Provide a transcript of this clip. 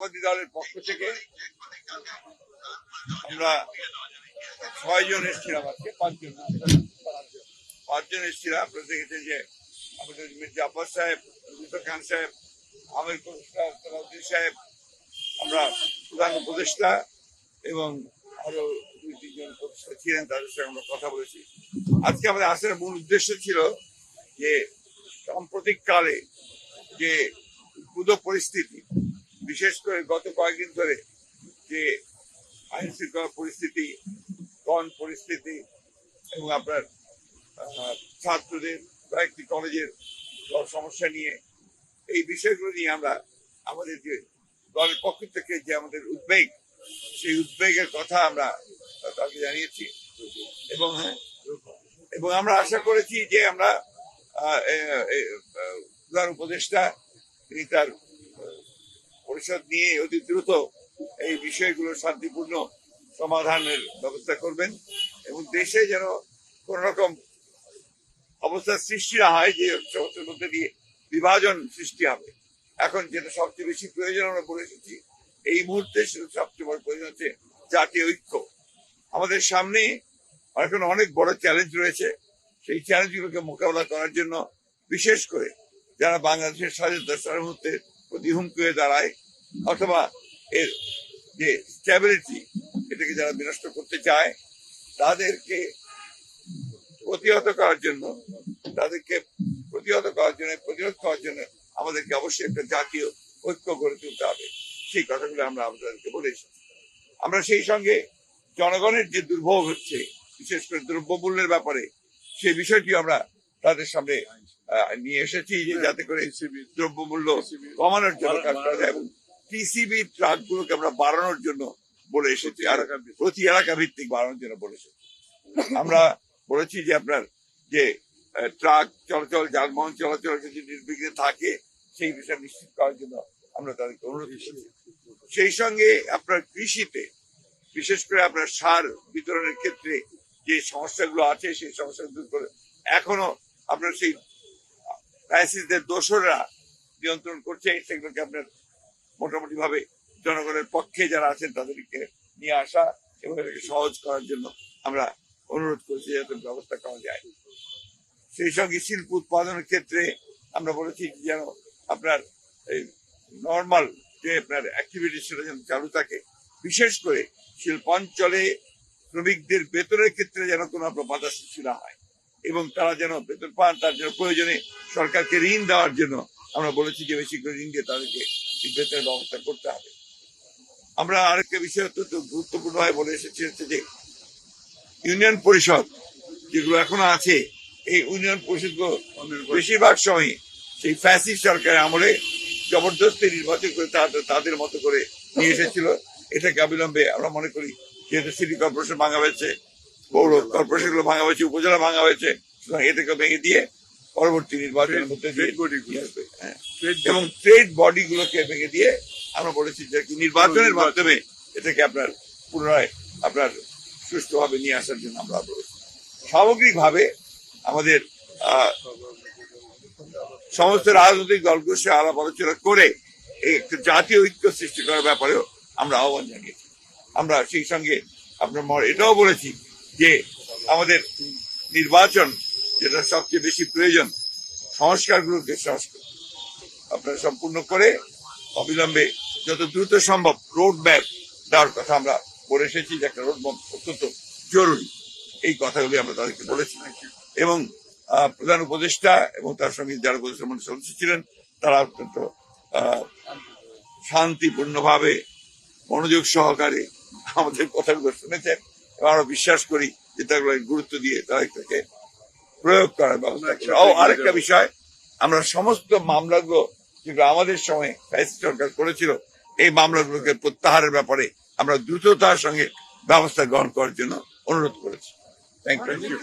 বিরোধী দলের পক্ষ থেকে আমরা ছয়জন এসেছিলাম আজকে, পাঁচজন। পাঁচজন এসেছিলাম আপনারা দেখেছেন যে আমাদের মির্জা আব্বাস সাহেব রুবিতা খান সাহেব, আমির সালাউদ্দিন সাহেব, আমরা প্রধান উপদেষ্টা এবং আরও দুই, তিনজন উপদেষ্টা ছিলেন, তাদের সঙ্গে আমরা কথা বলেছি। আজকে আমাদের আসার মূল উদ্দেশ্য ছিল যে সাম্প্রতিক কালে যে উদ্ভূত পরিস্থিতি বিশেষ করে গত কয়েকদিন ধরে যে আইন শৃঙ্খলা পরিস্থিতি, গণ পরিস্থিতি এবং আপনার ছাত্রদের কয়েকটি কলেজের সমস্যা নিয়ে, এই বিষয়গুলো নিয়ে আমরা আমাদের যে দলের পক্ষ থেকে যে আমাদের উদ্বেগ, সেই উদ্বেগের কথা আমরা তাকে জানিয়েছি। এবং হ্যাঁ এবং আমরা আশা করেছি যে আমরা উপদেষ্টা, তিনি তার পরিষদ নিয়ে অতি দ্রুত এই বিষয়গুলো শান্তিপূর্ণ সমাধানের ব্যবস্থা করবেন এবং দেশে যেন কোন রকম অবস্থার সৃষ্টি না হয় যে সমস্যার মধ্যে দিয়ে বিভাজন সৃষ্টি হবে। এখন যেটা সবচেয়ে বেশি প্রয়োজন আমরা বলে এসেছি, এই মুহূর্তে সেটা সবচেয়ে বড় প্রয়োজন হচ্ছে জাতীয় ঐক্য। আমাদের সামনে এখন অনেক বড় চ্যালেঞ্জ রয়েছে। সেই চ্যালেঞ্জগুলোকে মোকাবেলা করার জন্য বিশেষ করে যারা বাংলাদেশের স্বাধীনতা মুহূর্তে প্রতি হুমকি হয়ে দাঁড়ায় অথবা এর যে স্ট্যাবিলিটি এটাকে যারা বিনষ্ট করতে চায় তাদেরকে প্রতিহত করার জন্য তাদেরকে প্রতিহত করার জন্য প্রতিরোধ করার জন্য আমাদেরকে অবশ্যই একটা জাতীয় ঐক্য গড়ে তুলতে হবে। সেই কথাগুলো আমরা আপনাদেরকে বলে এসেছি। আমরা সেই সঙ্গে জনগণের যে দুর্ভোগ হচ্ছে বিশেষ করে দ্রব্যমূল্যের ব্যাপারে সেই বিষয়টি আমরা তাদের সামনে নিয়ে এসেছি যে যাতে করে দ্রব্যমূল্য কমানোর জন্য কাজ করা যায় এবং টিসিবি ট্রাক গুলোকে আমরা বাড়ানোর জন্য বলে এসেছি, আর প্রতি এলাকা ভিত্তিক বাড়ানোর জন্য বলে এসেছি। আমরা বলেছি যে আপনার যে ট্রাক চলাচল, যানবাহন চলাচল যদি নির্বিঘ্নে থাকে, সেই বিষয় নিশ্চিত করার জন্য আমরা তাদেরকে অনুরোধ সেই সঙ্গে আপনার কৃষিতে, বিশেষ করে আপনার সার বিতরণের ক্ষেত্রে যে সমস্যাগুলো আছে, সেই সমস্যা দূর করে এখনও আপনার সেই ফ্যাসিসদের দোসররা নিয়ন্ত্রণ করছে সেগুলোকে আপনার মোটামুটি ভাবে জনগণের পক্ষে যারা আছেন তাদেরকে নিয়ে আসা এবং এটাকে সহজ করার জন্য আমরা অনুরোধ করছি যাতে ব্যবস্থা করা যায়। সেই সঙ্গে শিল্প উৎপাদনের ক্ষেত্রে আমরা বলেছি যেন আপনার এই নর্মাল যে আপনার অ্যাক্টিভিটি সেটা যেন চালু থাকে। বিশেষ করে শিল্পাঞ্চলে শ্রমিকদের বেতনের ক্ষেত্রে যেন কোনো আপনার বাধা সৃষ্টি না হয় এবং তারা যেন বেতন পান, তার জন্য প্রয়োজনে সরকারকে ঋণ দেওয়ার জন্য আমরা বলেছি যে বেশি করে ঋণ দিয়ে তাদেরকে বেতনের ব্যবস্থা করতে হবে আমরা আরেকটা বিষয় অত্যন্ত গুরুত্বপূর্ণভাবে বলে এসেছি হচ্ছে যে ইউনিয়ন পরিষদ যেগুলো এখনও আছে এই ইউনিয়ন পরিষদগুলো বেশিরভাগ সময় সেই ফ্যাসি সরকারের আমলে জবরদস্তি নির্বাচন করে তাদের তাদের মতো করে নিয়ে এসেছিল এটাকে অবিলম্বে আমরা মনে করি যেহেতু সিটি কর্পোরেশন ভাঙা হয়েছে পৌর কর্পোরেশনগুলো ভাঙা হয়েছে উপজেলা ভাঙা হয়েছে সুতরাং এটাকে ভেঙে দিয়ে পরবর্তী নির্বাচনের মধ্যে দিয়ে আসবে। হ্যাঁ। এবং ট্রেড বডি গুলোকে ভেঙে দিয়ে আমরা বলেছি যে নির্বাচনের মাধ্যমে এটাকে আপনার পুনরায় আপনার সুস্থভাবে নিয়ে আসার জন্য আমরা বলেছি। সামগ্রিকভাবে আমাদের সমস্ত রাজনৈতিক দলগুলোর সাথে আলাপ আলোচনা করে এই একটা জাতীয় ঐক্য সৃষ্টি করার ব্যাপারেও আমরা আহ্বান জানিয়েছি। আমরা সেই সঙ্গে আপনার এটাও বলেছি যে আমাদের নির্বাচন যেটা সবচেয়ে বেশি প্রয়োজন সংস্কারগুলোকে সংস্কার আপনার সম্পূর্ণ করে অবিলম্বে যত দ্রুত সম্ভব রোড ম্যাপ দেওয়ার কথা আমরা বলে এসেছি যে একটা রোড ম্যাপ অত্যন্ত জরুরি। এই কথাগুলি আমরা তাদেরকে বলেছি। এবং প্রধান উপদেষ্টা এবং তার সঙ্গে যারা উপদেষ্টা মন্ডলীর সদস্য ছিলেন তারা অত্যন্ত আহ, শান্তিপূর্ণভাবে মনোযোগ সহকারে আমাদের কথাগুলো শুনেছেন এবং আমরা বিশ্বাস করি যে তাগুলো গুরুত্ব দিয়ে তারা এটাকে প্রয়োগ করার ব্যবস্থা আরেকটা বিষয় আমরা সমস্ত মামলাগুলো যেগুলো আমাদের সময় সরকার করেছিল এই মামলাগুলোকে প্রত্যাহারের ব্যাপারে আমরা দ্রুততার সঙ্গে ব্যবস্থা গ্রহণ করার জন্য অনুরোধ করেছি থ্যাংক ইউ